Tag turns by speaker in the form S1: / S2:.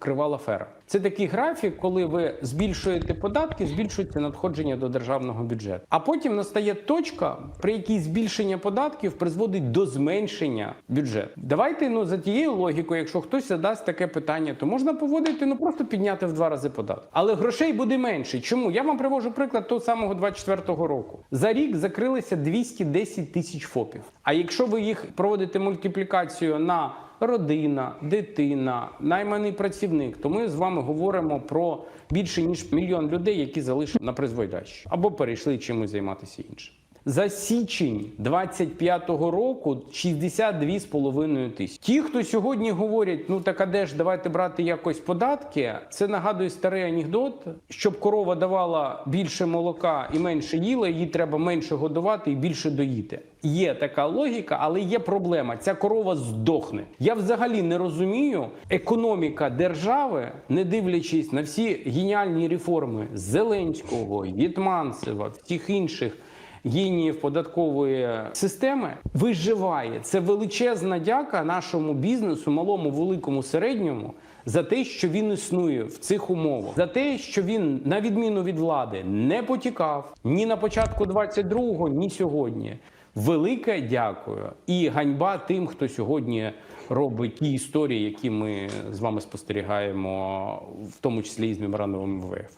S1: кривала фера. Це такий графік, коли ви збільшуєте податки, збільшується надходження до державного бюджету. А потім настає точка, при якій збільшення податків призводить до зменшення бюджету. Давайте ну за тією логікою, якщо хтось задасть таке питання, то можна поводити ну просто підняти в два рази податок. Але грошей буде менше. Чому? Я вам привожу приклад того самого 24-го року. За рік закрилися 210 тисяч ФОПів. А якщо ви їх проводите мультиплікацію на родина, дитина, найманий працівник, то ми з вами говоримо про більше ніж мільйон людей, які залишили на призволяще або перейшли чимось займатися іншим. За січень 25-го року 62,5 тисячі. Ті, хто сьогодні говорять, ну так а де ж давайте брати якось податки, це нагадує старий анекдот, щоб корова давала більше молока і менше їла, її треба менше годувати і більше доїти. Є така логіка, але є проблема. Ця корова здохне. Я взагалі не розумію економіка держави, не дивлячись на всі геніальні реформи Зеленського, Єтманцева, всіх інших геніїв податкової системи виживає. Це величезна дяка нашому бізнесу, малому, великому, середньому. За те, що він існує в цих умовах, за те, що він, на відміну від влади, не потікав ні на початку 22-го, ні сьогодні. Велике дякую і ганьба тим, хто сьогодні робить ті історії, які ми з вами спостерігаємо, в тому числі і з меморандумом МВФ.